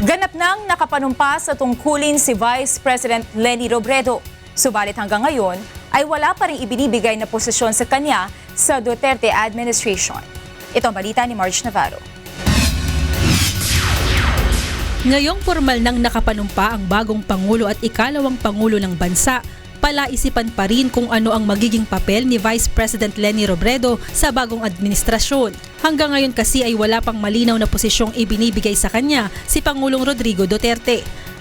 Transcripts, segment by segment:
Ganap nang nakapanumpa sa tungkulin si Vice President Leni Robredo. Subalit hanggang ngayon ay wala pa rin ibinibigay na posisyon sa kanya sa Duterte administration. Ito ang balita ni Marge Navarro. Ngayong formal nang nakapanumpa ang bagong Pangulo at ikalawang Pangulo ng bansa, palaisipan pa rin kung ano ang magiging papel ni Vice President Leni Robredo sa bagong administrasyon. Hanggang ngayon kasi ay wala pang malinaw na posisyong ibinibigay sa kanya si Pangulong Rodrigo Duterte.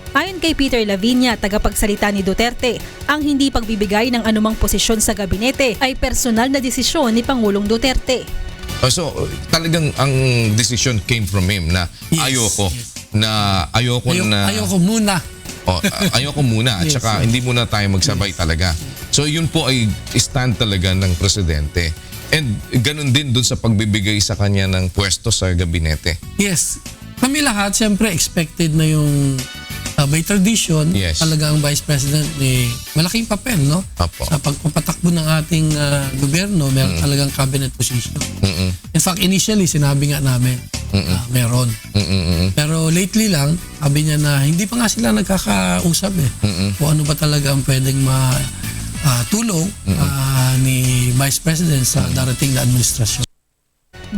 Ayon kay Peter Lavinia, tagapagsalita ni Duterte, ang hindi pagbibigay ng anumang posisyon sa gabinete ay personal na desisyon ni Pangulong Duterte. Oh, so, talagang ang decision came from him na Yes, ayoko. yes. Na ayoko Ayaw, na... ayoko muna. Oh, ayoko muna at Yes, saka yes. hindi muna tayo magsabay talaga. So yun po ay stand talaga ng presidente. And ganun din dun sa pagbibigay sa kanya ng pwesto sa gabinete. Yes. Kami lahat, siyempre, expected na yung uh, by tradition, Yes. talaga ang Vice President may malaking papel, no? Apo. Sa pagpapatakbo ng ating uh, gobyerno, meron talagang cabinet position. Mm-mm. In fact, initially, sinabi nga namin, uh, meron. Mm-mm. Lately lang, sabi niya na hindi pa nga sila nagkakausap eh. Kung ano ba talaga ang pwedeng ma ah, tulong ah, ni Vice President sa darating na administrasyon.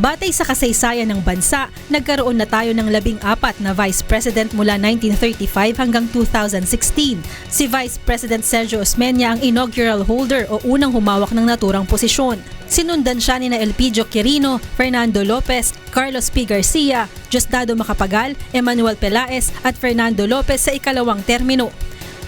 Batay sa kasaysayan ng bansa, nagkaroon na tayo ng labing apat na Vice President mula 1935 hanggang 2016. Si Vice President Sergio Osmeña ang inaugural holder o unang humawak ng naturang posisyon. Sinundan siya ni Elpidio Quirino, Fernando Lopez, Carlos P. Garcia, Diosdado Macapagal, Emmanuel Pelaez at Fernando Lopez sa ikalawang termino.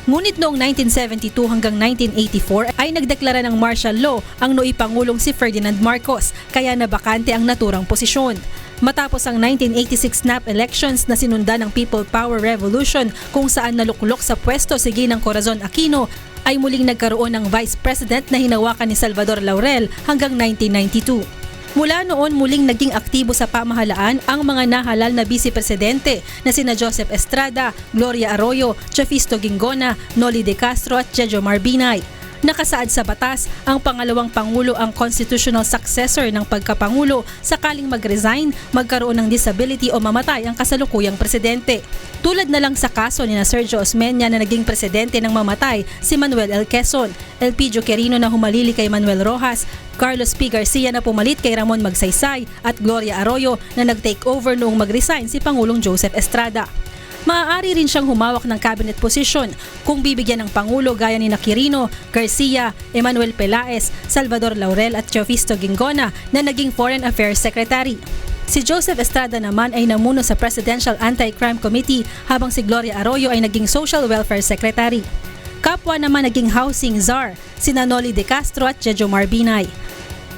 Ngunit noong 1972 hanggang 1984 ay nagdeklara ng martial law ang nooy Pangulong si Ferdinand Marcos kaya nabakante ang naturang posisyon. Matapos ang 1986 snap elections na sinundan ng People Power Revolution kung saan naluklok sa pwesto si Ginang Corazon Aquino ay muling nagkaroon ng Vice President na hinawakan ni Salvador Laurel hanggang 1992. Mula noon muling naging aktibo sa pamahalaan ang mga nahalal na vice-presidente na sina Joseph Estrada, Gloria Arroyo, Chafisto Gingona, Noli De Castro at Jejo Marbinay. Nakasaad sa batas, ang pangalawang pangulo ang constitutional successor ng pagkapangulo sakaling mag-resign, magkaroon ng disability o mamatay ang kasalukuyang presidente. Tulad na lang sa kaso ni na Sergio Osmeña na naging presidente ng mamatay si Manuel L. Quezon, Elpidio Quirino na humalili kay Manuel Rojas, Carlos P. Garcia na pumalit kay Ramon Magsaysay at Gloria Arroyo na nag-take over noong mag-resign si Pangulong Joseph Estrada. Maaari rin siyang humawak ng cabinet position kung bibigyan ng Pangulo gaya ni Quirino, Garcia, Emmanuel Pelaez, Salvador Laurel at Teofisto Gingona na naging Foreign Affairs Secretary. Si Joseph Estrada naman ay namuno sa Presidential Anti-Crime Committee habang si Gloria Arroyo ay naging Social Welfare Secretary. Kapwa naman naging housing czar, sina Noli De Castro at Jejo Marbinay.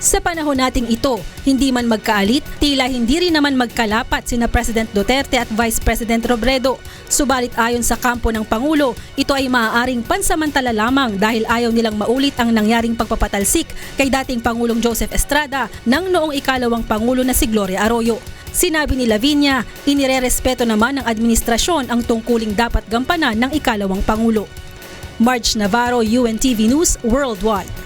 Sa panahon nating ito, hindi man magkaalit, tila hindi rin naman magkalapat sina President Duterte at Vice President Robredo. Subalit ayon sa kampo ng Pangulo, ito ay maaaring pansamantala lamang dahil ayaw nilang maulit ang nangyaring pagpapatalsik kay dating Pangulong Joseph Estrada nang noong ikalawang Pangulo na si Gloria Arroyo. Sinabi ni Lavinia, inirerespeto naman ng administrasyon ang tungkuling dapat gampanan ng ikalawang Pangulo. Marge Navarro, UNTV News, Worldwide.